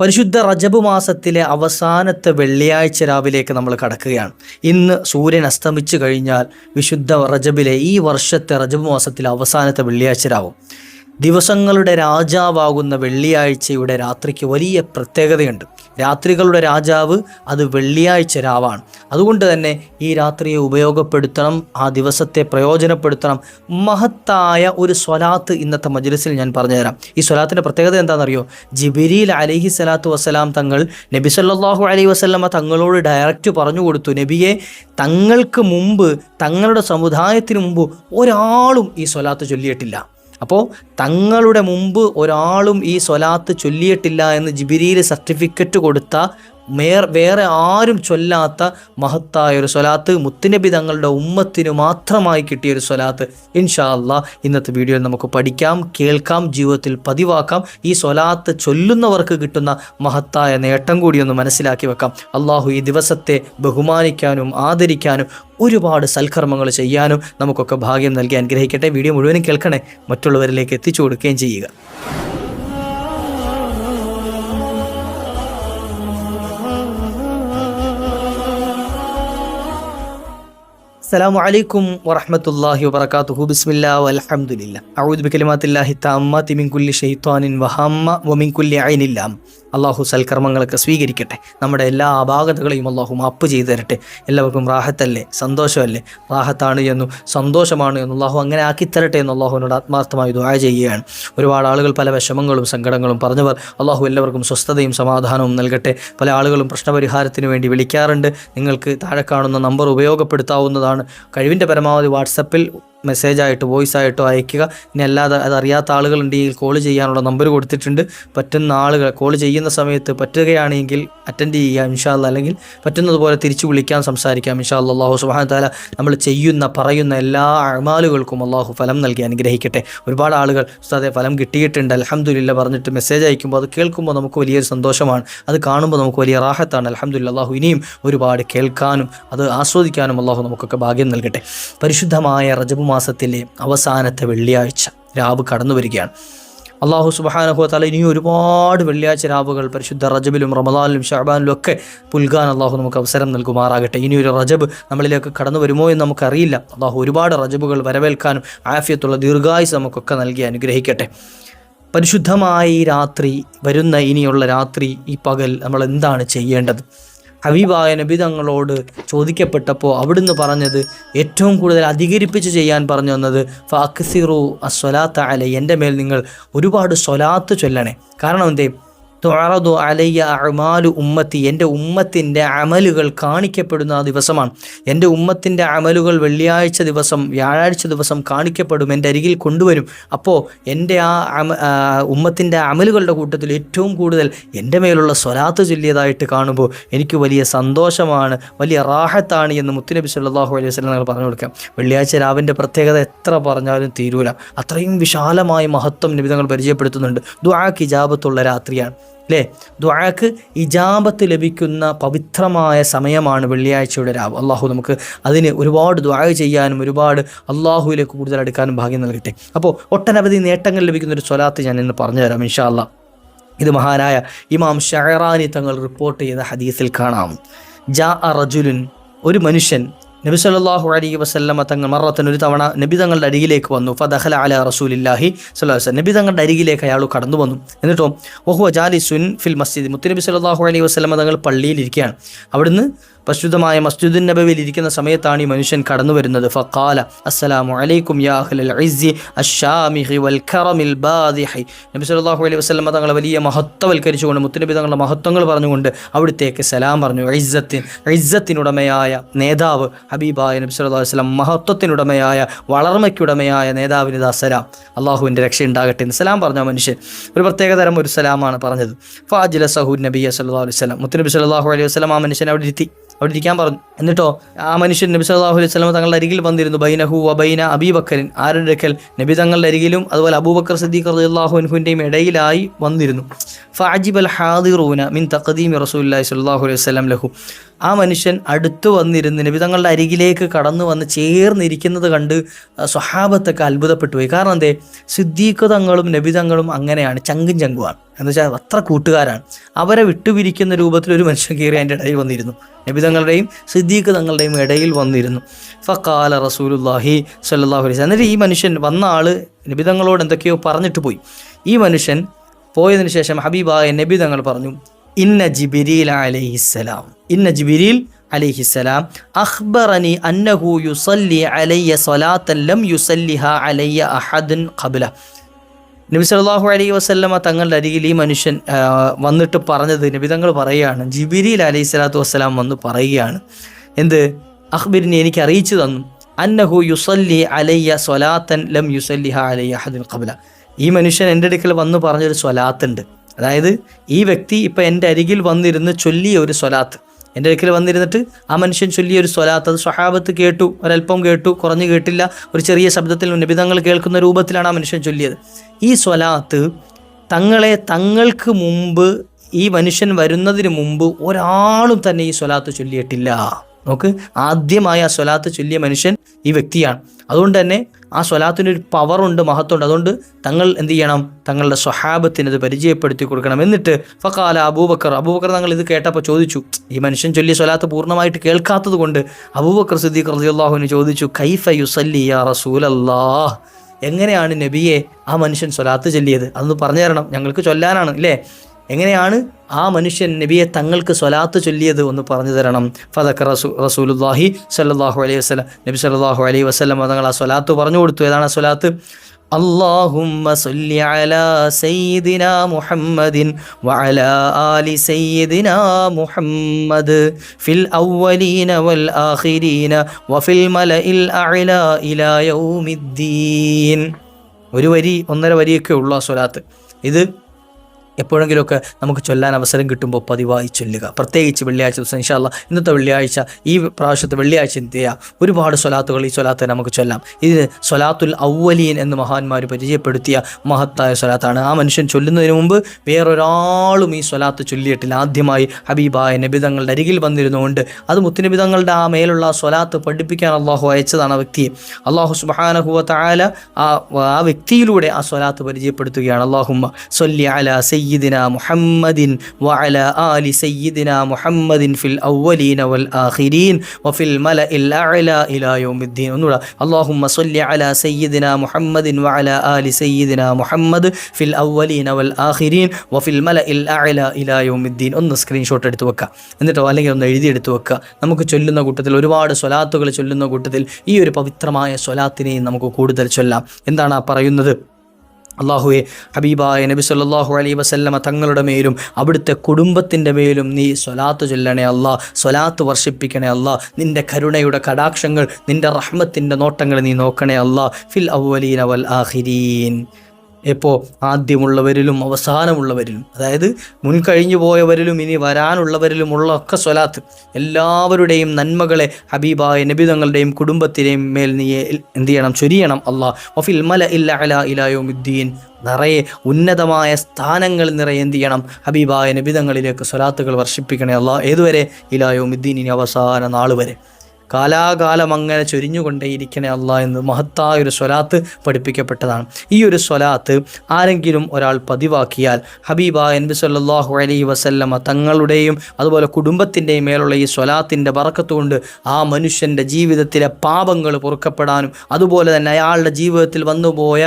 പരിശുദ്ധ റജബ് മാസത്തിലെ അവസാനത്തെ വെള്ളിയാഴ്ച രാവിലേക്ക് നമ്മൾ കടക്കുകയാണ്. ഇന്ന് സൂര്യൻ അസ്തമിച്ചു കഴിഞ്ഞാൽ വിശുദ്ധ റജബിലെ ഈ വർഷത്തെ റജബ് മാസത്തിലെ അവസാനത്തെ വെള്ളിയാഴ്ച രാവും. ദിവസങ്ങളുടെ രാജാവാകുന്ന വെള്ളിയാഴ്ചയുടെ രാത്രിക്ക് വലിയ പ്രത്യേകതയുണ്ട്. രാത്രികളുടെ രാജാവ് അത് വെള്ളിയാഴ്ച രാവാണ്. അതുകൊണ്ട് തന്നെ ഈ രാത്രിയെ ഉപയോഗപ്പെടുത്തണം ആ ദിവസത്തെ പ്രയോജനപ്പെടുത്തണം. മഹത്തായ ഒരു സ്വലാത്ത് ഇന്നത്തെ മജ്ലിസിൽ ഞാൻ പറഞ്ഞുതരാം. ഈ സ്വലാത്തിന്റെ പ്രത്യേകത എന്താണെന്നറിയോ? ജിബിരിൽ അലഹി സ്വലാത്തു വസ്സലാം തങ്ങൾ നബി സല്ലാഹു അലൈഹി വസ്ലമ തങ്ങളോട് ഡയറക്റ്റ് പറഞ്ഞു കൊടുത്തു നബിയെ തങ്ങൾക്ക് മുമ്പ് തങ്ങളുടെ സമുദായത്തിന് മുമ്പ് ഒരാളും ഈ സ്വലാത്ത് ചൊല്ലിയിട്ടില്ല. അപ്പോൾ തങ്ങളുടെ മുമ്പ് ഒരാളും ഈ സ്വലാത്ത് ചൊല്ലിയിട്ടില്ല എന്ന് ജിബിരിയിൽ സർട്ടിഫിക്കറ്റ് കൊടുത്ത വേറെ ആരും ചൊല്ലാത്ത മഹത്തായ ഒരു സ്വലാത്ത് മുത്തുനബി തങ്ങളുടെ ഉമ്മത്തിന് മാത്രമായി കിട്ടിയ ഒരു സ്വലാത്ത്. ഇൻഷാ അല്ല ഇന്നത്തെ വീഡിയോയിൽ നമുക്ക് പഠിക്കാം കേൾക്കാം ജീവിതത്തിൽ പതിവാക്കാം. ഈ സ്വലാത്ത് ചൊല്ലുന്നവർക്ക് കിട്ടുന്ന മഹത്തായ നേട്ടം കൂടിയൊന്ന് മനസ്സിലാക്കി വെക്കാം. അള്ളാഹു ഈ ദിവസത്തെ ബഹുമാനിക്കാനും ആദരിക്കാനും ഒരുപാട് സൽക്കർമ്മങ്ങൾ ചെയ്യാനും നമുക്കൊക്കെ ഭാഗ്യം നൽകി അനുഗ്രഹിക്കട്ടെ. വീഡിയോ മുഴുവനും കേൾക്കണേ. മറ്റുള്ളവരിലേക്ക് എത്തിച്ചു കൊടുക്കുകയും ചെയ്യുക. അസ്സലാമു അലൈക്കും വറഹമത്തല്ലാഹി വബർക്കാത്തുഹു ബിസ്മില്ല വലഹമുല്ല അഊദ് ബിക്കലിമാത്തില്ലാഹി തമ്മത്തി മിൻകുല്ലി ഷെയ്ത്വാനിൻ വഹമ്മ വമിൻകുല്ലി അയിനില്ലാം അള്ളാഹു സൽക്കർമ്മങ്ങളൊക്കെ സ്വീകരിക്കട്ടെ. നമ്മുടെ എല്ലാ അപാകതകളെയും അള്ളാഹു മാപ്പ് ചെയ്തു തരട്ടെ. എല്ലാവർക്കും റാഹത്തല്ലേ? സന്തോഷമല്ലേ? റാഹത്താണ് എന്നും സന്തോഷമാണ് എന്നും അള്ളാഹു അങ്ങനെ ആക്കിത്തരട്ടെ എന്ന് അള്ളാഹുവിനോട് ആത്മാർത്ഥമായി ദുആ ചെയ്യുകയാണ്. ഒരുപാട് ആളുകൾ പല വിഷമങ്ങളും സങ്കടങ്ങളും പറഞ്ഞവർ അള്ളാഹു എല്ലാവർക്കും സ്വസ്ഥതയും സമാധാനവും നൽകട്ടെ. പല ആളുകളും പ്രശ്നപരിഹാരത്തിന് വേണ്ടി വിളിക്കാറുണ്ട്. നിങ്ങൾക്ക് താഴെ കാണുന്ന നമ്പർ ഉപയോഗപ്പെടുത്താവുന്നതാണ് കഴിവിന്റെ പരമാവധി വാട്സപ്പിൽ മെസ്സേജായിട്ട് വോയിസ് ആയിട്ടോ അയക്കുക ഇനി അല്ലാതെ അതറിയാത്ത ആളുകളുണ്ടെങ്കിൽ കോൾ ചെയ്യാനുള്ള നമ്പർ കൊടുത്തിട്ടുണ്ട്. പറ്റുന്ന ആളുകൾ കോൾ ചെയ്യുന്ന സമയത്ത് പറ്റുകയാണെങ്കിൽ അറ്റൻഡ് ചെയ്യുക ഇൻഷാല്ല അല്ലെങ്കിൽ പറ്റുന്നതുപോലെ തിരിച്ചു വിളിക്കാൻ സംസാരിക്കാം ഇൻഷാല്ല അള്ളാഹു സുബാന താല നമ്മൾ ചെയ്യുന്ന പറയുന്ന എല്ലാ അഴമാലുകൾക്കും അള്ളാഹു ഫലം നൽകി അനുഗ്രഹിക്കട്ടെ. ഒരുപാട് ആളുകൾ ഉസ്താദെ ഫലം കിട്ടിയിട്ടുണ്ട്. അലഹമുല്ല പറഞ്ഞിട്ട് മെസ്സേജ് അയക്കുമ്പോൾ അത് കേൾക്കുമ്പോൾ നമുക്ക് വലിയൊരു സന്തോഷമാണ്. അത് കാണുമ്പോൾ നമുക്ക് വലിയ റാഹത്താണ്. അലഹമുല്ല അള്ളാഹു ഇനിയും ഒരുപാട് കേൾക്കാനും അത് ആസ്വദിക്കാനും അള്ളാഹു നമുക്കൊക്കെ ഭാഗ്യം നൽകട്ടെ. പരിശുദ്ധമായ റജബ് മാസത്തിലെ അവസാനത്തെ വെള്ളിയാഴ്ച രാവ് കടന്നു വരികയാണ്. അള്ളാഹു സുബഹാനഹു താല ഇനിയും ഒരുപാട് വെള്ളിയാഴ്ച രാവുകൾ പരിശുദ്ധ റജബിലും റമദാനിലും ഷാബാനിലും ഒക്കെ പുൽകാൻ അള്ളാഹു നമുക്ക് അവസരം നൽകുമാറാകട്ടെ. ഇനി ഒരു റജബ് നമ്മളിലേക്ക് കടന്നു വരുമോ എന്ന് നമുക്കറിയില്ല. അള്ളാഹു ഒരുപാട് റജബുകൾ വരവേൽക്കാനും ആഫിയത്തുള്ള ദീർഘായുസ് നമുക്കൊക്കെ നൽകി അനുഗ്രഹിക്കട്ടെ. പരിശുദ്ധമായ രാത്രി വരുന്ന ഇനിയുള്ള രാത്രി ഈ പകൽ നമ്മൾ എന്താണ് ചെയ്യേണ്ടത്? ഹബീബായ നബിതങ്ങളോട് ചോദിക്കപ്പെട്ടപ്പോൾ അവിടുന്ന് പറഞ്ഞത് ഏറ്റവും കൂടുതൽ അധികരിപ്പിച്ച് ചെയ്യാൻ പറഞ്ഞു വന്നത് ഫാക്സിറു അസ്വലാത്ത അല. എന്റെ മേൽ നിങ്ങൾ ഒരുപാട് സ്വലാത്ത് ചൊല്ലണേ. കാരണം എന്തേ? തുറതു അലയ്യ അമാലു ഉമ്മത്തി. എന്റെ ഉമ്മത്തിന്റെ അമലുകൾ കാണിക്കപ്പെടുന്ന ആ ദിവസമാണ്. എന്റെ ഉമ്മത്തിന്റെ അമലുകൾ വെള്ളിയാഴ്ച ദിവസം വ്യാഴാഴ്ച ദിവസം കാണിക്കപ്പെടും എന്റെ അരികിൽ കൊണ്ടുവരും. അപ്പോൾ എന്റെ ആ ഉമ്മത്തിന്റെ അമലുകളുടെ കൂട്ടത്തിൽ ഏറ്റവും കൂടുതൽ എന്റെ മേലുള്ള സ്വലാത്ത് ചൊല്ലിയതായിട്ട് കാണുമ്പോൾ എനിക്ക് വലിയ സന്തോഷമാണ് വലിയ റാഹത്താണ് എന്ന് മുത്തുനബി സല്ലാഹു അലൈഹി വസ്ലം ഞങ്ങൾ പറഞ്ഞു കൊടുക്കാം. വെള്ളിയാഴ്ച രാവിന്റെ പ്രത്യേകത എത്ര പറഞ്ഞാലും തീരൂല. അത്രയും വിശാലമായ മഹത്വം നിബിധങ്ങൾ പരിചയപ്പെടുത്തുന്നുണ്ട്. ദുആ കിജാബത്തുള്ള രാത്രിയാണ്. അല്ലേ ദ്വാക്ക് ഇജാബത്ത് ലഭിക്കുന്ന പവിത്രമായ സമയമാണ് വെള്ളിയാഴ്ചയുടെ രാവ്. അള്ളാഹു നമുക്ക് അതിന് ഒരുപാട് ദുആ ചെയ്യാനും ഒരുപാട് അള്ളാഹുവിലേക്ക് കൂടുതൽ അടുക്കാനും ഭാഗ്യം നൽകട്ടെ. അപ്പോൾ ഒട്ടനവധി നേട്ടങ്ങൾ ലഭിക്കുന്ന ഒരു സ്വലാത്ത് ഞാൻ ഇന്ന് പറഞ്ഞുതരാം ഇൻഷാ അല്ലാ ഇത് മഹാനായ ഇമാം ഷഹറാനി തങ്ങൾ റിപ്പോർട്ട് ചെയ്ത ഹദീസിൽ കാണാം. ജാ റജുലുൻ ഒരു മനുഷ്യൻ നബി സല്ലല്ലാഹു അലൈഹി വസല്ലമ തങ്ങൾ മറത്തിന് ഒരു തവണ നബി തങ്ങളുടെ അരികിലേക്ക് വന്നു. ഫദഖല അല റസൂലില്ലാഹി അലൈഹി നബി തങ്ങളുടെ അരികിലേക്ക് അയാൾ കടന്നു വന്നു. എന്നിട്ടോ വഹുവ ജാലിസുൻ ഫിൽ മസ്ജിദ്. മുത്തുനബി സല്ലല്ലാഹു അലൈഹി വസ്ലമ തങ്ങൾ പള്ളിയിൽ ഇരിക്കുകയാണ്. അവിടുന്ന് പ്രസ്തുതമായ മസ്ജിദുൻ നബവിൽ ഇരിക്കുന്ന സമയത്താണ് ഈ മനുഷ്യൻ കടന്നു വരുന്നത്. ഫക്കാല അസ്സലാമു അലൈക്കും നബി സല്ലല്ലാഹു അലൈഹി വസ്ലമ തങ്ങളെ വലിയ മഹത്വവൽക്കരിച്ചുകൊണ്ട് മുത്തുനബി തങ്ങളുടെ മഹത്വങ്ങൾ പറഞ്ഞുകൊണ്ട് അവിടുത്തേക്ക് സലാം പറഞ്ഞു. ഇസ്സത്തിൻ ഇസ്സത്തിനുടമയായ നേതാവ് ഹബീബായ നബി സല്ലല്ലാഹു അലൈഹി വസല്ലം മഹത്വത്തിനുടമയായ വളർമ്മയ്ക്കുടമയായ നേതാവിന് ഇതാ സലാം അള്ളാഹുവിന്റെ രക്ഷ ഉണ്ടാകട്ടെ എന്ന് സലാം പറഞ്ഞ മനുഷ്യൻ ഒരു പ്രത്യേക തരം ഒരു സലാമാണ് പറഞ്ഞത്. ഫാജില സഹു നബിയ സല്ലല്ലാഹു അലൈഹി വസല്ലം. മുത്തുനബി സല്ലല്ലാഹു അലൈഹി വസല്ലം ആ മനുഷ്യൻ അവിടെ ഇരുത്തി അവിടെ ഇരിക്കാൻ പറഞ്ഞു. എന്നിട്ടോ ആ മനുഷ്യൻ നബി സല്ലല്ലാഹു അലൈഹി വസല്ലം തങ്ങളുടെ അരികിൽ വന്നിരുന്നു. ബൈനഹു വബൈന അബീബക്കറിൻ. ആരുടെ അടുക്കൽ നബി തങ്ങളുടെ അരികിലും അതുപോലെ അബൂബക്കർ സദ്ദീഖ് റളിയല്ലാഹു അൻഹുവിന്റെയും ഇടയിലായി വന്നിരുന്നു. ഫാജിബൽ ഹാദിറൂന മിൻ തഖദീമി റസൂലുള്ളാഹി സ്വല്ലല്ലാഹു അലൈഹി വസല്ലം ലഹു. ആ മനുഷ്യൻ അടുത്ത് വന്നിരുന്ന് നബി തങ്ങളുടെ അരികിലേക്ക് കടന്നു വന്ന് ചേർന്നിരിക്കുന്നത് കണ്ട് സ്വഹാബത്തൊക്കെ അത്ഭുതപ്പെട്ടു പോയി കാരണം എന്തേ? സിദ്ദീഖ് തങ്ങളും നബി തങ്ങളും അങ്ങനെയാണ് ചങ്കും ചങ്കുമാണ്. എന്ന് വെച്ചാൽ അത്ര കൂട്ടുകാരാണ്. അവരെ വിട്ടുപിരിക്കുന്ന രൂപത്തിൽ ഒരു മനുഷ്യൻ കയറി അതിന്റെ ഇടയിൽ വന്നിരുന്നു. നബി തങ്ങളുടെയും സിദ്ദീഖ് തങ്ങളുടെയും ഇടയിൽ വന്നിരുന്നു. ഫക്കാല റസൂലുല്ലാഹി സല്ലല്ലാഹു അലൈഹി വസല്ലം. എന്നിട്ട് ഈ മനുഷ്യൻ വന്ന ആൾ നബി തങ്ങളോട് എന്തൊക്കെയോ പറഞ്ഞിട്ട് പോയി. ഈ മനുഷ്യൻ പോയതിനു ശേഷം ഹബീബായ നബി തങ്ങൾ പറഞ്ഞു ഇന്ന ജിബിരിൽ അലൈഹിസ്സലാം. ഇന്ന ജിബിരിൽ അലൈഹിസ്സലാം. അഖ്ബറനി അന്നഹു യുസല്ലി അലയ്യ സ്വലാത്തൻ ലം യുസല്ലിഹ അലയ്യ അഹദൻ ഖബല. നബി സല്ലാഹു അലൈഹി വസ്ലമ തങ്ങളുടെ അരികിൽ ഈ മനുഷ്യൻ വന്നിട്ട് പറഞ്ഞത് നബി തങ്ങൾ പറയുകയാണ്. ജിബിരിൽ അലൈഹി സ്വലാത്തു വസ്സലാം വന്ന് പറയുകയാണ്. എന്ത്? അഖ്ബിരിനെ എനിക്ക് അറിയിച്ചു തന്നു. അന്നഹു യുസല്ലി അലയ്യ സ്വലാത്തൻ ലം യുസല്ലിഹ അലയ്യ അഹദൻ ഖബല. ഈ മനുഷ്യൻ എന്റെ അടുക്കൽ വന്ന് പറഞ്ഞൊരു സ്വലാത്തുണ്ട്. അതായത് ഈ വ്യക്തി ഇപ്പം എന്റെ അരികിൽ വന്നിരുന്ന് ചൊല്ലിയ ഒരു സ്വലാത്ത്. എന്റെ അടുക്കൽ വന്നിരുന്നിട്ട് ആ മനുഷ്യൻ ചൊല്ലിയ ഒരു സ്വലാത്ത്. അത് സ്വഹാബത്ത് കേട്ടു ഒരല്പം കേട്ടു കുറഞ്ഞു കേട്ടില്ല. ഒരു ചെറിയ ശബ്ദത്തിൽ നിബിതങ്ങൾ കേൾക്കുന്ന രൂപത്തിലാണ് ആ മനുഷ്യൻ ചൊല്ലിയത്. ഈ സ്വലാത്ത് തങ്ങളെ തങ്ങൾക്ക് മുമ്പ് ഈ മനുഷ്യൻ വരുന്നതിന് മുമ്പ് ഒരാളും തന്നെ ഈ സ്വലാത്ത് ചൊല്ലിയിട്ടില്ല. നോക്ക് ആദ്യമായി ആ സ്വലാത്ത് ചൊല്ലിയ മനുഷ്യൻ ഈ വ്യക്തിയാണ്. അതുകൊണ്ട് തന്നെ ആ സ്വലാത്തിന് ഒരു പവറുണ്ട് മഹത്വമുണ്ട്. അതുകൊണ്ട് തങ്ങൾ എന്ത് ചെയ്യണം? തങ്ങളുടെ സ്വഹാബത്തിന് അത് പരിചയപ്പെടുത്തി കൊടുക്കണം. എന്നിട്ട് ഫക്കാല അബൂബക്കർ അബൂബക്കർ തങ്ങൾ ഇത് കേട്ടപ്പോൾ ചോദിച്ചു ഈ മനുഷ്യൻ ചൊല്ലിയ സ്വലാത്ത് പൂർണമായിട്ട് കേൾക്കാത്തത് കൊണ്ട് അബൂബക്കർ സിദ്ദീഖ് റസിയുള്ളാഹുവിന് ചോദിച്ചു കൈഫ യുസല്ലി യാ റസൂലല്ലാഹ്? എങ്ങനെയാണ് നബിയെ ആ മനുഷ്യൻ സ്വലാത്ത് ചൊല്ലിയത്? അതൊന്ന് പറഞ്ഞു തരണം. ഞങ്ങൾക്ക് ചൊല്ലാനാണ് അല്ലേ എങ്ങനെയാണ് ആ മനുഷ്യൻ നബിയെ തങ്ങൾക്ക് സ്വലാത്ത് ചൊല്ലിയത് ഒന്ന് പറഞ്ഞു തരണം ഫതക്ക റസൂ റസൂലുല്ലാഹി സല്ലല്ലാഹു അലൈഹി വസല്ലം നബി സല്ലല്ലാഹു അലൈഹി വസല്ലം തങ്ങൾ ആ സ്വലാത്ത് പറഞ്ഞു കൊടുത്തു ഏതാണ് ആ സ്വലാത്ത് اللهم صل على سيدنا محمد وعلى آل سيدنا محمد في الأولين والآخرين وفي الملأ الأعلى إلى يوم الدين ഒരു വരി ഒന്നര വരിയൊക്കെ ഉള്ളൂ ആ സ്വലാത്ത് ഇത് എപ്പോഴെങ്കിലുമൊക്കെ നമുക്ക് ചൊല്ലാൻ അവസരം കിട്ടുമ്പോൾ പതിവായി ചൊല്ലുക. പ്രത്യേകിച്ച് വെള്ളിയാഴ്ച ദിവസം ഇൻഷാല്ല ഇന്നത്തെ വെള്ളിയാഴ്ച ഈ പ്രാവശ്യത്തെ വെള്ളിയാഴ്ച എന്ത് ചെയ്യുക ഒരുപാട് സ്വലാത്തുകൾ ഈ സ്വലാത്തെ നമുക്ക് ചൊല്ലാം. ഇത് സ്വലാത്തുൽ ഔവലീൻ എന്ന് മഹാന്മാർ പരിചയപ്പെടുത്തിയ മഹത്തായ സ്വലാത്താണ്. ആ മനുഷ്യൻ ചൊല്ലുന്നതിന് മുമ്പ് വേറൊരാളും ഈ സ്വലാത്ത് ചൊല്ലിയിട്ടില്ല. ആദ്യമായി ഹബീബായ നബിതങ്ങളുടെ അരികിൽ വന്നിരുന്നുകൊണ്ട് അത് മുത്തുനബിതങ്ങളുടെ ആ മേലുള്ള സ്വലാത്ത് പഠിപ്പിക്കാൻ അള്ളാഹു അയച്ചതാണ് ആ വ്യക്തിയെ അള്ളാഹു സുബാനഹുവ ആ ആ വ്യക്തിയിലൂടെ ആ സ്വലാത്ത് പരിചയപ്പെടുത്തുകയാണ്. അള്ളാഹുമ്മ സൊല്ലി അല സയ്യിദിന മുഹമ്മദിൻ വഅല ആലി സയ്യിദിന മുഹമ്മദിൻ ഫിൽ അവലീന വൽ ആഖിരീൻ വഫിൽ മലഇൽ അഅല ഇലാ യൗമിദ്ദീൻ ഒന്നുകൂടെ അല്ലാഹുമ്മ സല്ലി അലാ സയ്യിദിന മുഹമ്മദിൻ വഅല ആലി സയ്യിദിന മുഹമ്മദ് ഫിൽ അവലീന വൽ ആഖിരീൻ വഫിൽ മലഇൽ അഅല ഇലാ യൗമിദ്ദീൻ ഒന്ന് സ്ക്രീൻഷോട്ട് എടുത്ത് വെക്കുക. എന്നിട്ടോ അല്ലെങ്കിൽ ഒന്ന് എഴുതിയെടുത്ത് വെക്കുക. നമുക്ക് ചൊല്ലുന്ന കൂട്ടത്തിൽ ഒരുപാട് സ്വലാത്തുകൾ ചൊല്ലുന്ന കൂട്ടത്തിൽ ഈ ഒരു പവിത്രമായ സ്വലാത്തിനെയും നമുക്ക് കൂടുതൽ ചൊല്ലാം. എന്താണ് ആ പറയുന്നത്? അള്ളാഹുവെ ഹബീബായ നബി സല്ലല്ലാഹു അലൈ വസല്ലമ തങ്ങളുടെ മേലും അവിടുത്തെ കുടുംബത്തിന്റെ മേലും നീ സ്വലാത്ത് ചൊല്ലണേ അല്ലാ സ്വലാത്ത് വർഷിപ്പിക്കണേ അല്ലാ നിന്റെ കരുണയുടെ കടാക്ഷങ്ങൾ നിന്റെ റഹ്മത്തിന്റെ നോട്ടങ്ങൾ നീ നോക്കണേ അല്ലാ ഫിൽ അവലീൻ അവൽ ആഖിരീൻ. എപ്പോൾ ആദ്യമുള്ളവരിലും അവസാനമുള്ളവരിലും. അതായത് മുൻകഴിഞ്ഞു പോയവരിലും ഇനി വരാനുള്ളവരിലുമുള്ള ഒക്കെ സ്വലാത്ത്. എല്ലാവരുടെയും നന്മകളെ ഹബീബായ നബി തങ്ങളുടെയും കുടുംബത്തിന്റെയും മേൽ നീ എന്ത് ചെയ്യണം? ചൊരിയണം അള്ളാഹ് വഫിൽ മല ഇല്ല അല ഇലായോമുദ്ദീൻ നിറയെ ഉന്നതമായ സ്ഥാനങ്ങൾ നിറയെ എന്ത് ചെയ്യണം? ഹബീബായ നബിതങ്ങളിലേക്ക് സ്വലാത്തുകൾ വർഷിപ്പിക്കണേ അള്ളാഹ് ഏതുവരെ? ഇലായോമുദ്ദീൻ ഇനി അവസാന നാൾ വരെ കാലാകാലം അങ്ങനെ ചൊരിഞ്ഞുകൊണ്ടേയിരിക്കണേ അല്ല എന്ന് മഹത്തായ ഒരു സ്വലാത്ത് പഠിപ്പിക്കപ്പെട്ടതാണ്. ഈ ഒരു സ്വലാത്ത് ആരെങ്കിലും ഒരാൾ പതിവാക്കിയാൽ ഹബീബ എൻബി സല്ലാഹു അലൈഹി വസല്ലമ തങ്ങളുടെയും അതുപോലെ കുടുംബത്തിന്റെയും മേലുള്ള ഈ സ്വലാത്തിന്റെ ബറക്കത്തുകൊണ്ട് ആ മനുഷ്യന്റെ ജീവിതത്തിലെ പാപങ്ങൾ പൊറുക്കപ്പെടാനും അതുപോലെ തന്നെ അയാളുടെ ജീവിതത്തിൽ വന്നുപോയ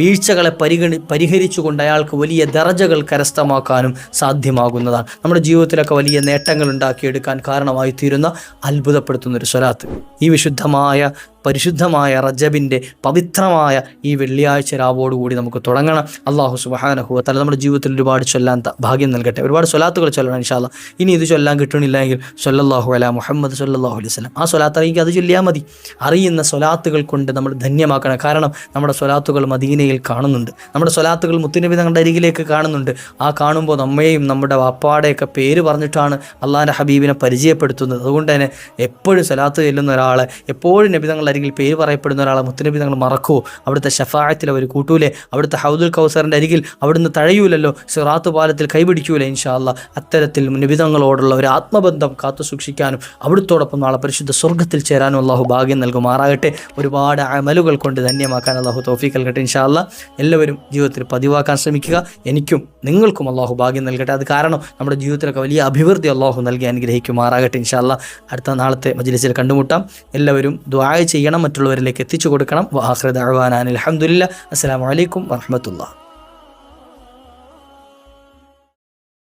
വീഴ്ചകളെ പരിഗണി പരിഹരിച്ചുകൊണ്ട് അയാൾക്ക് വലിയ ദറജകൾ കരസ്ഥമാക്കാനും സാധ്യമാകുന്നതാണ്. നമ്മുടെ ജീവിതത്തിലൊക്കെ വലിയ നേട്ടങ്ങൾ ഉണ്ടാക്കിയെടുക്കാൻ കാരണമായി തീരുന്ന അത്ഭുതപ്പെടുത്തുന്ന ഒരു സ്വലാത്ത്. ഈ വിശുദ്ധമായ പരിശുദ്ധമായ റജബിന്റെ പവിത്രമായ ഈ വെള്ളിയാഴ്ച രാവോടുകൂടി നമുക്ക് തുടങ്ങണം. അള്ളാഹു സുബാനഹുവ തല നമ്മുടെ ജീവിതത്തിൽ ഒരുപാട് ചൊല്ലാൻ ഭാഗ്യം നൽകട്ടെ. ഒരുപാട് സ്വലാത്തുകൾ ചൊല്ലണം ഇൻഷാല്ല ഇനി ഇത് ചൊല്ലാൻ കിട്ടണില്ലെങ്കിൽ സൊല്ലാഹു അല മുഹമ്മദ് സല്ലാഹു അലൈഹി വസല്ലം. ആ സ്വലാത്ത് അറിയിക്കുക അത് ചൊല്ലിയാൽ മതി. അറിയുന്ന സ്വലാത്തുകൾ കൊണ്ട് നമ്മൾ ധന്യമാക്കണം. കാരണം നമ്മുടെ സ്വലാത്തുകൾ മദീനയിൽ കാണുന്നുണ്ട്. നമ്മുടെ സ്വലാത്തുകൾ മുത്തുനബി തങ്ങളുടെ അരികിലേക്ക് കാണുന്നുണ്ട്. ആ കാണുമ്പോൾ നമ്മയും നമ്മുടെ വാപ്പാടെയൊക്കെ പേര് പറഞ്ഞിട്ടാണ് അള്ളാഹിന്റെ ഹബീബിനെ പരിചയപ്പെടുത്തുന്നത്. അതുകൊണ്ട് തന്നെ എപ്പോഴും സ്വലാത്ത് ചെല്ലുന്ന ഒരാളെ എപ്പോഴും നബി തങ്ങളുടെ അരികിൽ പേര് പറയപ്പെടുന്ന ഒരാളെ മുത്തനബി തങ്ങൾ മറക്കുമോ അവിടുത്തെ ഷഫായത്തിൽ അവർ കൂട്ടൂലേ? അവിടുത്തെ ഹൗദുൽ കൗസറിന്റെ അരികിൽ അവിടുന്ന് തഴയൂലല്ലോ? സിറാത്ത് പാലത്തിൽ കൈപിടിക്കൂലേ ഇൻഷാല്ല അത്തരത്തിൽ നിബിതങ്ങളോടുള്ള ഒരു ആത്മബന്ധം കാത്തു സൂക്ഷിക്കാനും അവിടുത്തോടൊപ്പം നാളെ പരിശുദ്ധ സ്വർഗത്തിൽ ചേരാനും അള്ളാഹു ഭാഗ്യം നൽകുമാറാകട്ടെ. ഒരുപാട് അമലുകൾ കൊണ്ട് ധന്യമാക്കാൻ അള്ളാഹു തോഫീക്ക് നൽകട്ടെ ഇൻഷാല്ല എല്ലാവരും ജീവിതത്തിൽ പതിവാക്കാൻ ശ്രമിക്കുക. എനിക്കും നിങ്ങൾക്കും അള്ളാഹു ഭാഗ്യം നൽകട്ടെ. അത് കാരണം നമ്മുടെ ജീവിതത്തിലൊക്കെ വലിയ അഭിവൃദ്ധി അള്ളാഹു നൽകി അനുഗ്രഹിക്കുമാറാകട്ടെ ഇൻഷാല്ല അടുത്ത നാളത്തെ മജ്ലിസിൽ കണ്ടുമുട്ടാം. എല്ലാവരും ദ്വായ ചെയ്യണം മറ്റുള്ളവരിലേക്ക് എത്തിച്ചു കൊടുക്കണം. വാഹൃദ് അഹ്വാനാൻ അലഹമുല്ല അസ്സാം വലൈക്കും വർഹമത്തുള്ള